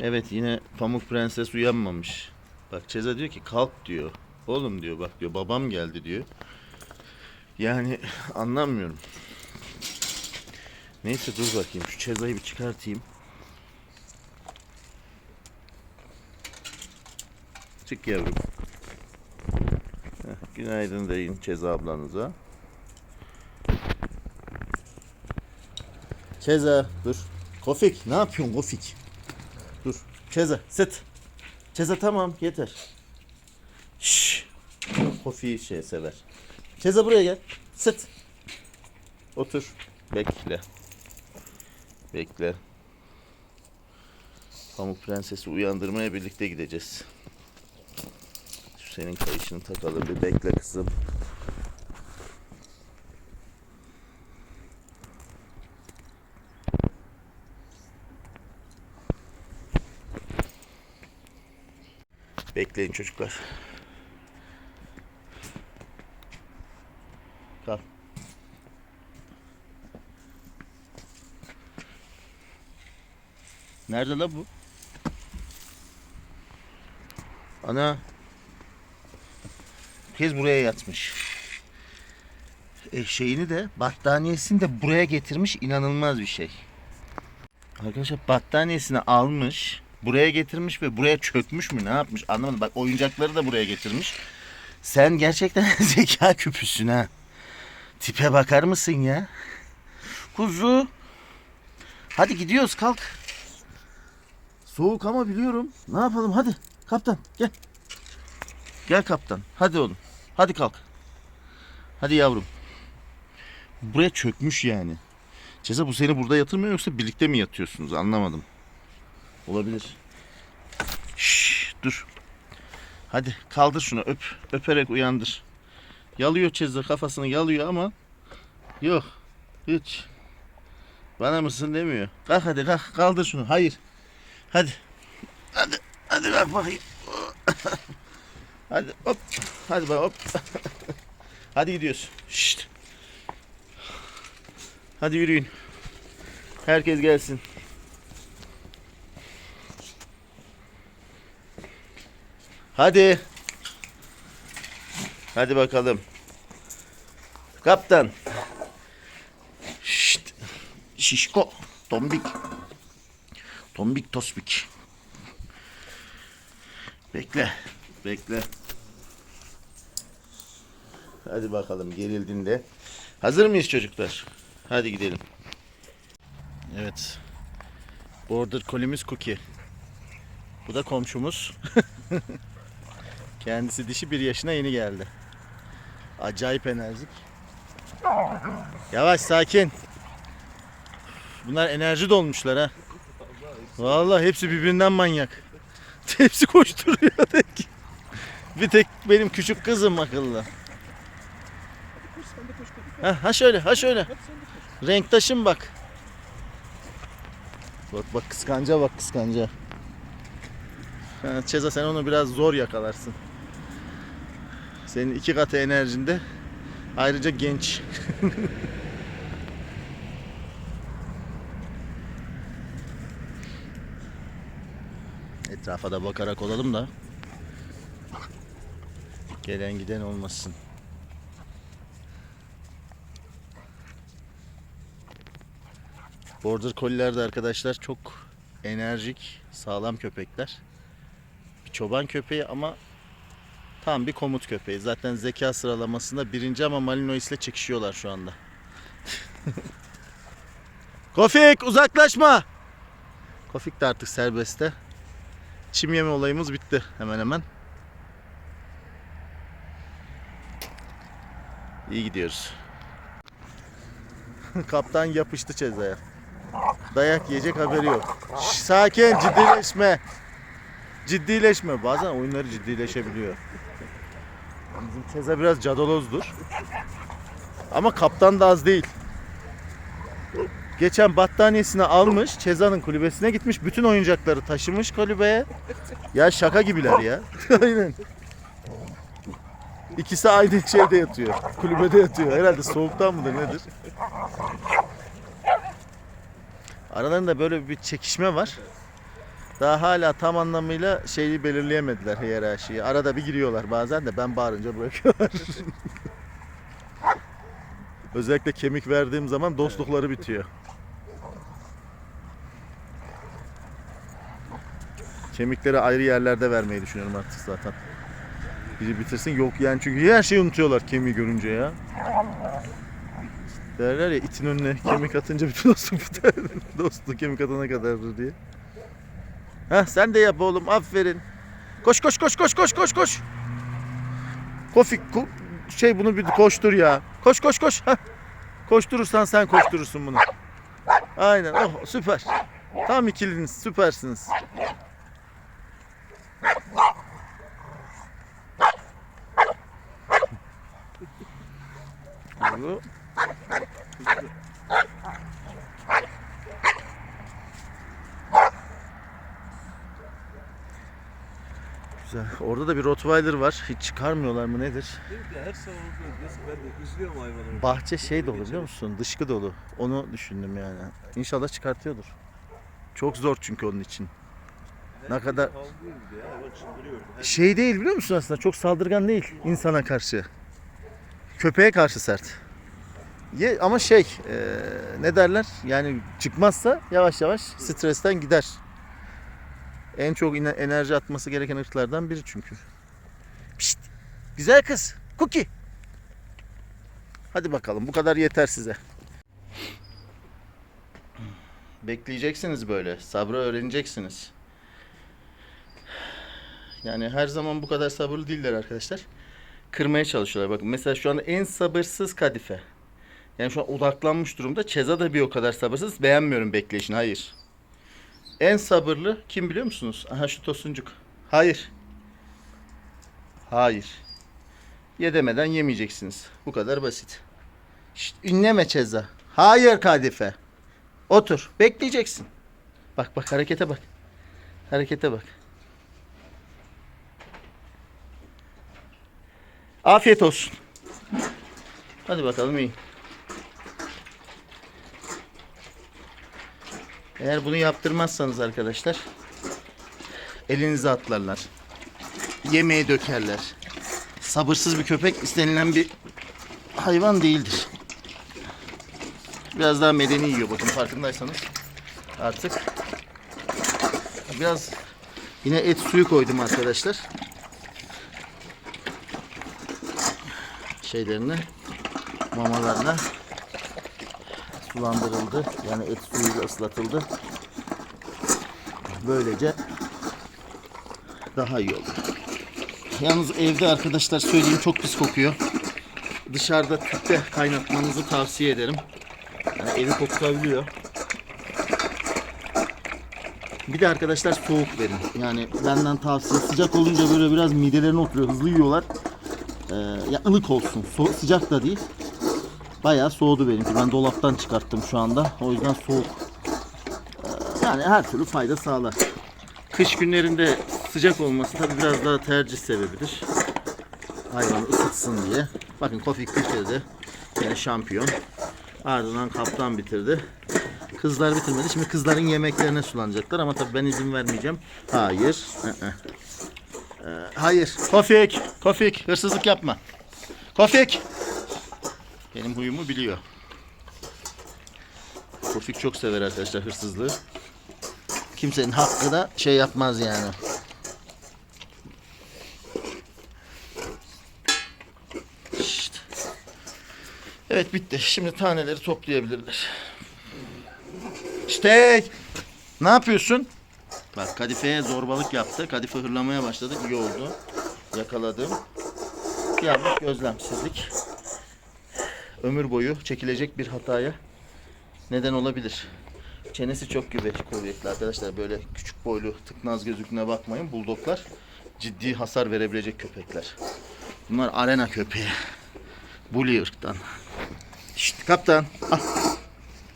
Evet yine Pamuk Prenses uyanmamış. Bak Çeza diyor ki kalk diyor. Oğlum diyor bak diyor babam geldi diyor. Yani anlamıyorum. Neyse dur bakayım şu Çeza'yı bir çıkartayım. Çık yavrum. Heh, günaydın deyin Çeza ablanıza. Çeza dur. Kofik ne yapıyorsun Kofik? Çeza sit. Çeza tamam yeter. Şşş. Kofi'yi şey sever. Çeza buraya gel. Sit. Otur. Bekle. Bekle. Pamuk Prenses'i uyandırmaya birlikte gideceğiz. Şu senin kayışını takalım bir bekle kızım. Bekleyin çocuklar. Kal. Nerede la bu? Ana. Kez buraya yatmış. E, şeyini de battaniyesini de buraya getirmiş inanılmaz bir şey. Arkadaşlar battaniyesini almış, buraya getirmiş ve buraya çökmüş mü ne yapmış anlamadım. Bak oyuncakları da buraya getirmiş. Sen gerçekten zeka küpüsün ha. Tipe bakar mısın ya? Kuzu. Hadi gidiyoruz kalk. Soğuk ama biliyorum. Ne yapalım hadi. Kaptan gel. Gel kaptan. Hadi oğlum. Hadi kalk. Hadi yavrum. Buraya çökmüş yani. Ceza bu seni burada yatırmıyor yoksa birlikte mi yatıyorsunuz? Anlamadım. Olabilir. Şşş dur. Hadi kaldır şunu öp. Öperek uyandır. Yalıyor Ceza kafasını yalıyor ama yok. Hiç. Bana mısın demiyor. Kalk hadi kalk kaldır şunu. Hayır. Hadi. Hadi. Hadi kalk bakayım. hadi hop. Hadi bak hop. hadi gidiyoruz. Şşt. Hadi yürüyün. Herkes gelsin. Hadi. Hadi bakalım. Kaptan. Şşt. Şişko. Tombik. Tombik tospik. Bekle. Bekle. Hadi bakalım gerildiğinde. Hazır mıyız çocuklar? Hadi gidelim. Evet. Border Collie'miz Cookie. Bu da komşumuz. Kendisi dişi bir yaşına yeni geldi. Acayip enerjik. Yavaş sakin. Bunlar enerji dolmuşlar ha. Vallahi hepsi birbirinden manyak. Hepsi koşturuyor tek. Bir tek benim küçük kızım akıllı. Ha, ha şöyle, ha şöyle. Renktaşım bak. Bak bak kıskanca bak kıskanca. Ha, sen onu biraz zor yakalarsın. Senin iki katı enerjinde ayrıca genç. Etrafa da bakarak olalım da gelen giden olmasın. Border Collie'ler de arkadaşlar çok enerjik, sağlam köpekler. Bir çoban köpeği ama tam bir komut köpeği. Zaten zeka sıralamasında birinci ama Malinois ile çekişiyorlar şu anda. Kofik uzaklaşma! Kofik de artık serbestte. Çim yeme olayımız bitti hemen hemen. İyi gidiyoruz. Kaptan yapıştı çezaya. Dayak yiyecek haberi yok. Şş, sakin ciddileşme. Ciddileşme. Bazen oyunları ciddileşebiliyor. Bizim Çeza biraz cadalozdur. Ama kaptan da az değil. Geçen battaniyesini almış, Çeza'nın kulübesine gitmiş, bütün oyuncakları taşımış kulübeye. Ya şaka gibiler ya. Aynen. İkisi aynı şeyde yatıyor. Kulübede yatıyor. Herhalde soğuktan mıdır nedir? Aralarında böyle bir çekişme var. Daha hala tam anlamıyla şeyi belirleyemediler hiyerarşiyi. Arada bir giriyorlar bazen de ben bağırınca bırakıyorlar. Özellikle kemik verdiğim zaman dostlukları bitiyor. Kemikleri ayrı yerlerde vermeyi düşünüyorum artık zaten. Biri bitirsin yok yani çünkü her şeyi unutuyorlar kemiği görünce ya. Derler ya itin önüne kemik atınca bütün dostluk biter. dostluk kemik atana kadardır diye. Heh sen de yap oğlum aferin. Koş koş koş koş koş koş koş. Kofik ko- şey bunu bir koştur ya. Koş koş koş. Heh. Koşturursan sen koşturursun bunu. Aynen oh süper. Tam ikiliniz süpersiniz. Bu- Güzel. Orada da bir Rottweiler var. Hiç çıkarmıyorlar mı nedir? Her sabah ben de izliyorum hayvanları. Bahçe şey dolu biliyor musun? Dışkı dolu. Onu düşündüm yani. İnşallah çıkartıyordur. Çok zor çünkü onun için. Ne kadar çıldırıyor. Her şey değil biliyor musun aslında? Çok saldırgan değil insana karşı. Köpeğe karşı sert. Ye, ama şey eee, ne derler? Yani çıkmazsa yavaş yavaş stresten gider. En çok enerji atması gereken ırklardan biri çünkü. Pişt, güzel kız. Cookie. Hadi bakalım bu kadar yeter size. Bekleyeceksiniz böyle. Sabrı öğreneceksiniz. Yani her zaman bu kadar sabırlı değiller arkadaşlar. Kırmaya çalışıyorlar. Bakın mesela şu anda en sabırsız kadife. Yani şu an odaklanmış durumda. Çeza da bir o kadar sabırsız. Beğenmiyorum bekleyişini. Hayır. En sabırlı kim biliyor musunuz? Aha şu tosuncuk. Hayır. Hayır. Ye demeden yemeyeceksiniz. Bu kadar basit. Şşt, ünleme Çeza. Hayır kadife. Otur. Bekleyeceksin. Bak bak harekete bak. Harekete bak. Afiyet olsun. Hadi bakalım iyi. Eğer bunu yaptırmazsanız arkadaşlar elinize atlarlar. Yemeğe dökerler. Sabırsız bir köpek istenilen bir hayvan değildir. Biraz daha medeni yiyor bakın farkındaysanız. Artık biraz yine et suyu koydum arkadaşlar. şeylerini mamalarına sulandırıldı. Yani et suyuyla ıslatıldı. Böylece daha iyi olur. Yalnız evde arkadaşlar söyleyeyim çok pis kokuyor. Dışarıda tüpte kaynatmanızı tavsiye ederim. Yani evi kokutabiliyor. Bir de arkadaşlar soğuk verin. Yani benden tavsiye sıcak olunca böyle biraz midelerine oturuyor. Hızlı yiyorlar. Ee, ya ılık olsun. So- sıcak da değil. Bayağı soğudu benimki. Ben dolaptan çıkarttım şu anda. O yüzden soğuk. Ee, yani her türlü fayda sağlar. Kış günlerinde sıcak olması tabii biraz daha tercih sebebidir. Hayvanı ısıtsın diye. Bakın Kofik bitirdi. Yine şampiyon. Ardından kaptan bitirdi. Kızlar bitirmedi. Şimdi kızların yemeklerine sulanacaklar ama tabii ben izin vermeyeceğim. Hayır. Ee, hayır. Kofik. Kofik. Hırsızlık yapma. Kofik. Benim huyumu biliyor. Kofik çok sever arkadaşlar hırsızlığı. Kimsenin hakkı da şey yapmaz yani. Şşt. Evet bitti. Şimdi taneleri toplayabilirler. İşte ne yapıyorsun? Bak kadifeye zorbalık yaptı. Kadife hırlamaya başladı. İyi oldu. Yakaladım. Yanlış gözlemsizlik. Ömür boyu çekilecek bir hataya neden olabilir. Çenesi çok güve- kuvvetli arkadaşlar. Böyle küçük boylu tıknaz gözüktüğüne bakmayın. Buldoklar ciddi hasar verebilecek köpekler. Bunlar arena köpeği. Bully ırktan. Şşt kaptan. Al.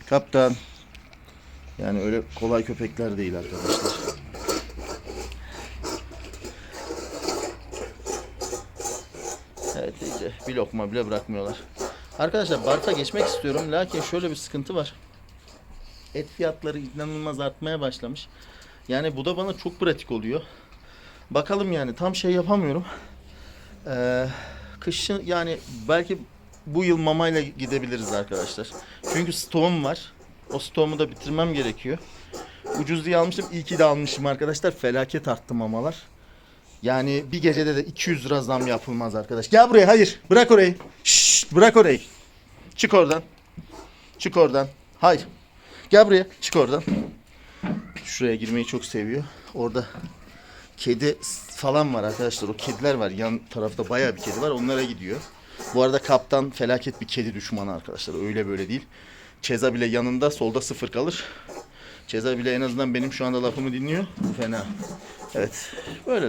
Kaptan. Yani öyle kolay köpekler değil arkadaşlar. Evet iyice bir lokma bile bırakmıyorlar. Arkadaşlar Bart'a geçmek istiyorum. Lakin şöyle bir sıkıntı var. Et fiyatları inanılmaz artmaya başlamış. Yani bu da bana çok pratik oluyor. Bakalım yani tam şey yapamıyorum. Ee, kışın yani belki bu yıl mamayla gidebiliriz arkadaşlar. Çünkü stoğum var. O stoğumu da bitirmem gerekiyor. Ucuz diye almıştım. İyi ki de almışım arkadaşlar. Felaket arttı mamalar. Yani bir gecede de 200 lira zam yapılmaz arkadaş. Gel buraya hayır. Bırak orayı. Şşt, bırak orayı. Çık oradan. Çık oradan. Hayır. Gel buraya. Çık oradan. Şuraya girmeyi çok seviyor. Orada kedi falan var arkadaşlar. O kediler var. Yan tarafta bayağı bir kedi var. Onlara gidiyor. Bu arada kaptan felaket bir kedi düşmanı arkadaşlar. Öyle böyle değil. Ceza bile yanında solda sıfır kalır. Ceza bile en azından benim şu anda lafımı dinliyor. Fena. Evet. Böyleler.